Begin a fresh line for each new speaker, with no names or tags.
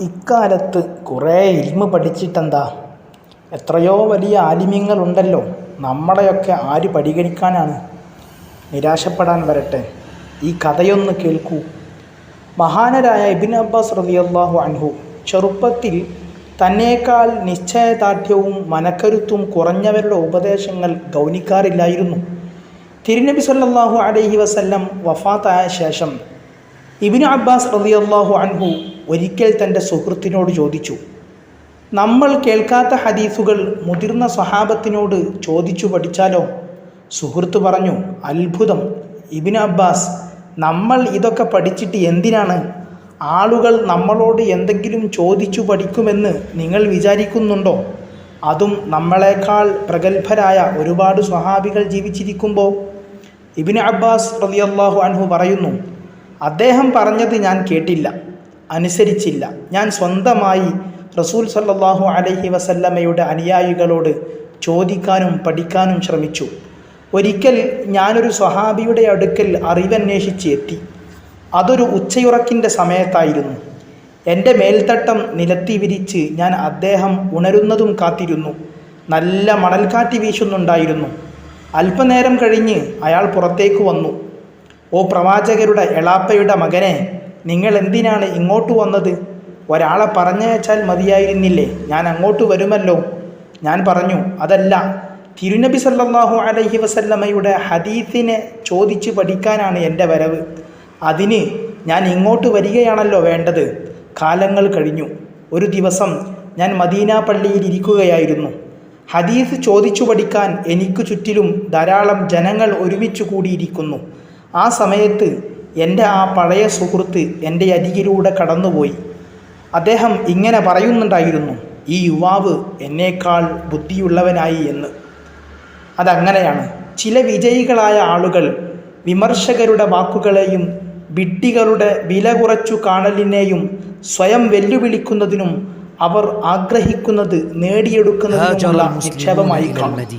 ഇക്കാലത്ത് കുറേ ഇൽമ പഠിച്ചിട്ടെന്താ? എത്രയോ വലിയ ആലിമ്യങ്ങളുണ്ടല്ലോ. നമ്മളെയൊക്കെ ആര് പരിഗണിക്കാനാണ്? നിരാശപ്പെടാൻ വരട്ടെ. ഈ കഥയൊന്ന് കേൾക്കൂ. മഹാനരായ ഇബിൻ അബ്ബാസ് റളിയല്ലാഹു അൻഹു ചെറുപ്പത്തിൽ തന്നേക്കാൾ നിശ്ചയദാർഢ്യവും മനക്കരുത്തും കുറഞ്ഞവരുടെ ഉപദേശങ്ങൾ ഗൗനിക്കാറില്ലായിരുന്നു. തിരുനബി സല്ലാഹു അലൈഹി വസല്ലം വഫാത്തായ ശേഷം ഇബിൻ അബ്ബാസ് റളിയല്ലാഹു അൻഹു ഒരിക്കൽ തന്റെ സുഹൃത്തിനോട് ചോദിച്ചു നമ്മൾ കേൾക്കാത്ത ഹദീസുകൾ മുതിർന്ന സ്വഹാബത്തിനോട് ചോദിച്ചു പഠിച്ചാലോ? സുഹൃത്ത് പറഞ്ഞു അത്ഭുതം. ഇബിൻ അബ്ബാസ് നമ്മൾ ഇതൊക്കെ പഠിച്ചിട്ട് എന്തിനാണ്? ആളുകൾ നമ്മളോട് എന്തെങ്കിലും ചോദിച്ചു പഠിക്കുമെന്ന് നിങ്ങൾ വിചാരിക്കുന്നുണ്ടോ? അതും നമ്മളെക്കാൾ പ്രഗത്ഭരായ ഒരുപാട് സ്വഹാബികൾ ജീവിച്ചിരിക്കുമ്പോൾ ഇബിൻ അബ്ബാസ് റളിയല്ലാഹു അൻഹു പറയുന്നു അദ്ദേഹം പറഞ്ഞത് ഞാൻ കേട്ടില്ല. അനുസരിച്ചില്ല. ഞാൻ സ്വന്തമായി റസൂൽ സല്ലാഹു അലഹി വസല്ലമ്മയുടെ അനുയായികളോട് ചോദിക്കാനും പഠിക്കാനും ശ്രമിച്ചു. ഒരിക്കൽ ഞാനൊരു സ്വഹാബിയുടെ അടുക്കൽ അറിവന്വേഷിച്ച് എത്തി. അതൊരു ഉച്ചയുറക്കിന്റെ സമയത്തായിരുന്നു. എന്റെ മേൽത്തട്ടം നിലത്തി വിരിച്ച് ഞാൻ അദ്ദേഹം ഉണരുന്നതും കാത്തിരുന്നു. നല്ല മണൽക്കാറ്റ് വീശുന്നുണ്ടായിരുന്നു. അല്പനേരം കഴിഞ്ഞ് അയാൾ പുറത്തേക്ക് വന്നു. ഓ പ്രവാചകരുടെ എളാപ്പയുടെ മകനെ നിങ്ങൾ എന്തിനാണ് ഇങ്ങോട്ട് വന്നത്? ഒരാളെ പറഞ്ഞയച്ചാൽ മതിയായിരുന്നില്ലേ? ഞാൻ അങ്ങോട്ട് വരുമല്ലോ. ഞാൻ പറഞ്ഞു അതല്ല തിരുനബി സല്ലാഹു അലഹി വസല്ലമ്മയുടെ ഹദീസിനെ ചോദിച്ച് പഠിക്കാനാണ് എന്റെ വരവ്. അതിന് ഞാൻ ഇങ്ങോട്ട് വരികയാണല്ലോ വേണ്ടത്. കാലങ്ങൾ കഴിഞ്ഞു. ഒരു ദിവസം ഞാൻ മദീന പള്ളിയിൽ ഇരിക്കുകയായിരുന്നു. ഹദീസ് ചോദിച്ചു പഠിക്കാൻ എനിക്ക് ചുറ്റിലും ധാരാളം ജനങ്ങൾ ഒരുമിച്ച് കൂടിയിരിക്കുന്നു. ആ സമയത്ത് എന്റെ ആ പഴയ സുഹൃത്ത് എന്റെ അരികിലൂടെ കടന്നുപോയി. അദ്ദേഹം ഇങ്ങനെ പറയുന്നുണ്ടായിരുന്നു ഈ യുവാവ് എന്നേക്കാൾ ബുദ്ധിയുള്ളവനായി എന്ന്. അതങ്ങനെയാണ്. ചില വിജയികളായ ആളുകൾ വിമർശകരുടെ വാക്കുകളെയും വിഡ്ഢികളുടെ വില കുറച്ചു കാണലിനെയും സ്വയം വെല്ലുവിളിക്കുന്നതിനും അവർ ആഗ്രഹിക്കുന്നത് നേടിയെടുക്കുന്നതിനുമുള്ള നിക്ഷേപമായി കാണും.